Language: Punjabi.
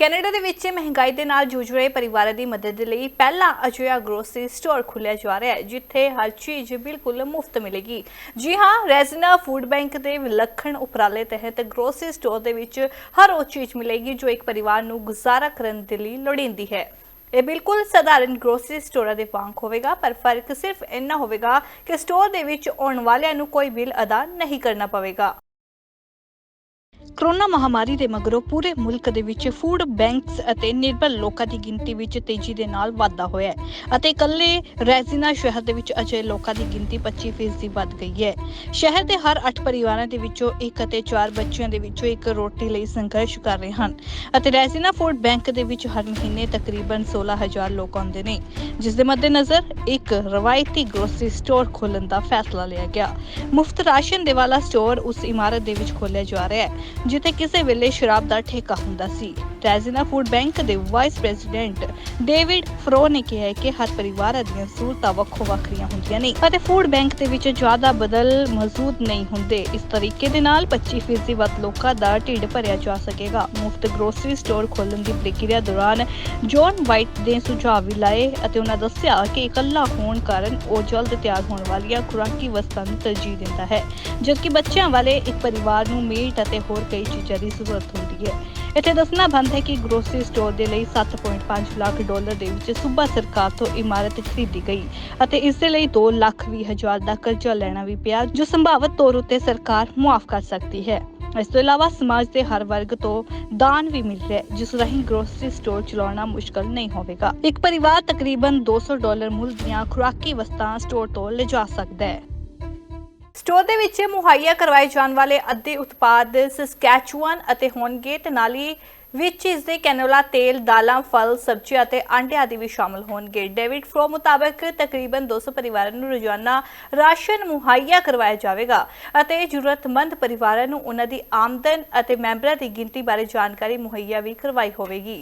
ਕੈਨੇਡਾ ਦੇ ਵਿੱਚ ਮਹਿੰਗਾਈ ਦੇ ਨਾਲ ਜੂਝ ਰਹੇ ਪਰਿਵਾਰਾਂ ਦੀ ਮਦਦ ਲਈ ਪਹਿਲਾ ਅਜਿਹਾ ਗਰੋਸਰੀ ਸਟੋਰ ਖੁੱਲਿਆ ਜਾ ਰਿਹਾ ਹੈ, ਜਿੱਥੇ ਹਰ ਚੀਜ਼ ਬਿਲਕੁਲ ਮੁਫਤ ਮਿਲੇਗੀ। ਜੀ ਹਾਂ, ਰੈਜ਼ਨਾ ਫੂਡ ਬੈਂਕ ਦੇ ਵਿਲੱਖਣ ਉਪਰਾਲੇ ਤਹਿਤ ਗਰੋਸਰੀ ਸਟੋਰ ਦੇ ਵਿੱਚ ਹਰ ਉਹ ਚੀਜ਼ ਮਿਲੇਗੀ ਜੋ ਇੱਕ ਪਰਿਵਾਰ ਨੂੰ ਗੁਜ਼ਾਰਾ ਕਰਨ ਦੇ ਲਈ ਲੋੜੀਂਦੀ ਹੈ। ਇਹ ਬਿਲਕੁਲ ਸਧਾਰਨ ਗਰੋਸਰੀ ਸਟੋਰਾਂ ਦੇ ਵਾਂਗ ਹੋਵੇਗਾ, ਪਰ ਫ਼ਰਕ ਸਿਰਫ ਇੰਨਾ ਹੋਵੇਗਾ ਕਿ ਸਟੋਰ ਦੇ ਵਿੱਚ ਆਉਣ ਵਾਲਿਆਂ ਨੂੰ ਕੋਈ ਬਿੱਲ ਅਦਾ ਨਹੀਂ ਕਰਨਾ ਪਵੇਗਾ। ਕਰੋਨਾ ਮਹਾਮਾਰੀ ਦੇ ਮਗਰੋਂ ਪੂਰੇ ਮੁਲਕ ਦੇ ਵਿੱਚ ਫੂਡ ਬੈਂਕਸ ਅਤੇ ਨਿਰਭਰ ਲੋਕਾਂ ਦੀ ਗਿਣਤੀ ਵਿੱਚ ਤੇਜ਼ੀ ਦੇ ਨਾਲ ਵਾਧਾ ਹੋਇਆ ਹੈ ਅਤੇ ਇਕੱਲੇ ਰੈਜ਼ੀਨਾ ਸ਼ਹਿਰ ਦੇ ਵਿੱਚ ਅਜੇ ਲੋਕਾਂ ਦੀ ਗਿਣਤੀ 25% ਵੱਧ ਗਈ ਹੈ। ਸ਼ਹਿਰ ਦੇ ਹਰ 8 ਪਰਿਵਾਰਾਂ ਦੇ ਵਿੱਚੋਂ ਇੱਕ ਅਤੇ 4 ਬੱਚਿਆਂ ਦੇ ਵਿੱਚੋਂ ਇੱਕ ਰੋਟੀ ਲਈ ਸੰਘਰਸ਼ ਕਰ ਰਹੇ ਹਨ ਅਤੇ ਰੈਜ਼ੀਨਾ ਫੂਡ ਬੈਂਕ ਦੇ ਵਿੱਚ ਹਰ ਮਹੀਨੇ ਤਕਰੀਬਨ 16000 ਲੋਕ ਆਉਂਦੇ ਨੇ, ਜਿਸ ਦੇ ਮੱਦੇਨਜ਼ਰ ਇੱਕ ਰਵਾਇਤੀ ਗਰੋਸਰੀ ਸਟੋਰ ਖੋਲਣ ਦਾ ਫੈਸਲਾ ਲਿਆ ਗਿਆ। ਮੁਫਤ ਰਾਸ਼ਨ ਦੇ ਵਾਲਾ ਸਟੋਰ ਉਸ ਇਮਾਰਤ ਦੇ ਵਿੱਚ ਖੋਲ੍ਹਿਆ ਜਾ ਰਿਹਾ ਹੈ ਜਿੱਥੇ ਕਿਸੇ ਵੇਲੇ ਸ਼ਰਾਬ ਦਾ ਠੇਕਾ ਹੁੰਦਾ ਸੀ। ਰੈਜ਼ੀਨਾ ਫੂਡ ਬੈਂਕ ਦੇ ਵਾਈਸ ਪ੍ਰੈਜ਼ੀਡੈਂਟ ਡੇਵਿਡ ਫਰੋ ਨੇ ਕਿਹਾ ਕਿ ਹਰ ਪਰਿਵਾਰ ਦੀਆਂ ਸਹੂਲਤਾਂ ਵੱਖੋ ਵੱਖਰੀਆਂ ਹੁੰਦੀਆਂ ਨੇ ਅਤੇ ਫੂਡ ਬੈਂਕ ਦੇ ਵਿੱਚ ਜ਼ਿਆਦਾ ਬਦਲ ਮੌਜੂਦ ਨਹੀਂ ਹੁੰਦੇ। ਇਸ ਤਰੀਕੇ ਦੇ ਨਾਲ 25% ਵੱਧ ਲੋਕਾਂ ਦਾ ਢਿੱਡ ਭਰਿਆ ਜਾ ਸਕੇਗਾ। ਮੁਫਤ ਗਰੋਸਰੀ ਸਟੋਰ ਖੋਲ੍ਹਣ ਦੀ ਪ੍ਰਕਿਰਿਆ ਦੌਰਾਨ ਜੌਨ ਵਾਈਟ ਦੇ ਸੁਝਾਅ ਵੀ ਲਾਏ ਅਤੇ ਉਹਨਾਂ ਦੱਸਿਆ ਕਿ ਇਕੱਲਾ ਹੋਣ ਕਾਰਨ ਉਹ ਜਲਦ ਤਿਆਰ ਹੋਣ ਵਾਲੀਆਂ ਖੁਰਾਕੀ ਵਸਤਾਂ ਨੂੰ ਤਰਜੀਹ ਦਿੰਦਾ ਹੈ, ਜਦਕਿ ਬੱਚਿਆਂ ਵਾਲੇ ਇੱਕ ਪਰਿਵਾਰ ਨੂੰ ਮੀਟ ਅਤੇ ਹੋਰ ਕਈ ਚੀਜ਼ਾਂ ਦੀ ਜ਼ਰੂਰਤ ਹੁੰਦੀ ਹੈ। ਇੱਥੇ ਦੱਸਣਾ ਬੰਦ ਹੈ ਕਿ ਗਰੋਸਰੀ ਸਟੋਰ ਦੇ ਲਈ 7.5 ਲੱਖ ਡਾਲਰ ਦੇ ਵਿੱਚ ਸੂਬਾ ਸਰਕਾਰ ਤੋਂ ਇਮਾਰਤ ਖਰੀਦੀ ਗਈ ਅਤੇ ਇਸ ਦੇ ਲਈ 2 ਲੱਖ ਵੀਹ ਹਜ਼ਾਰ ਦਾ ਕਰਜ਼ਾ ਲੈਣਾ ਵੀ ਪਿਆ, ਜੋ ਸੰਭਾਵਤ ਤੌਰ ਉੱਤੇ ਸਰਕਾਰ ਮੁਆਫ ਕਰ ਸਕਦੀ ਹੈ। ਇਸ ਤੋਂ ਇਲਾਵਾ ਸਮਾਜ ਦੇ ਹਰ ਵਰਗ ਤੋਂ ਦਾਨ ਵੀ ਮਿਲ ਰਿਹਾ ਜਿਸ ਰਾਹੀਂ ਗਰੋਸਰੀ ਸਟੋਰ ਚਲਾਉਣਾ ਮੁਸ਼ਕਲ ਨਹੀਂ ਹੋਵੇਗਾ। ਇੱਕ ਪਰਿਵਾਰ ਤਕਰੀਬਨ 200 ਡਾਲਰ ਮੁੱਲ ਦੀਆਂ ਖੁਰਾਕੀ ਵਸਤਾਂ ਸਟੋਰ ਤੋਂ ਲਿਜਾ ਸਕਦਾ ਹੈ। ਸਟੋਰ ਦੇ ਵਿੱਚ ਮੁਹੱਈਆ ਕਰਵਾਏ ਜਾਣ ਵਾਲੇ ਅੱਧੇ ਉਤਪਾਦ ਸਸਕੈਚੂਅਨ ਅਤੇ ਹੋਣਗੇ ਤੇ ਨਾਲ ਹੀ ਵਿੱਚ ਇਸ ਦੇ ਕੈਨੋਲਾ ਤੇਲ, ਦਾਲਾਂ, ਫਲ, ਸਬਜ਼ੀਆਂ ਅਤੇ ਆਂਡੇ ਆਦਿ ਵੀ ਸ਼ਾਮਲ ਹੋਣਗੇ। ਡੇਵਿਡ ਫਰੋ ਮੁਤਾਬਕ ਤਕਰੀਬਨ 200 ਪਰਿਵਾਰਾਂ ਨੂੰ ਰੋਜ਼ਾਨਾ ਰਾਸ਼ਨ ਮੁਹੱਈਆ ਕਰਵਾਇਆ ਜਾਵੇਗਾ ਅਤੇ ਜ਼ਰੂਰਤਮੰਦ ਪਰਿਵਾਰਾਂ ਨੂੰ ਉਹਨਾਂ ਦੀ ਆਮਦਨ ਅਤੇ ਮੈਂਬਰਾਂ ਦੀ ਗਿਣਤੀ ਬਾਰੇ ਜਾਣਕਾਰੀ ਮੁਹੱਈਆ ਵੀ ਕਰਵਾਈ ਹੋਵੇਗੀ।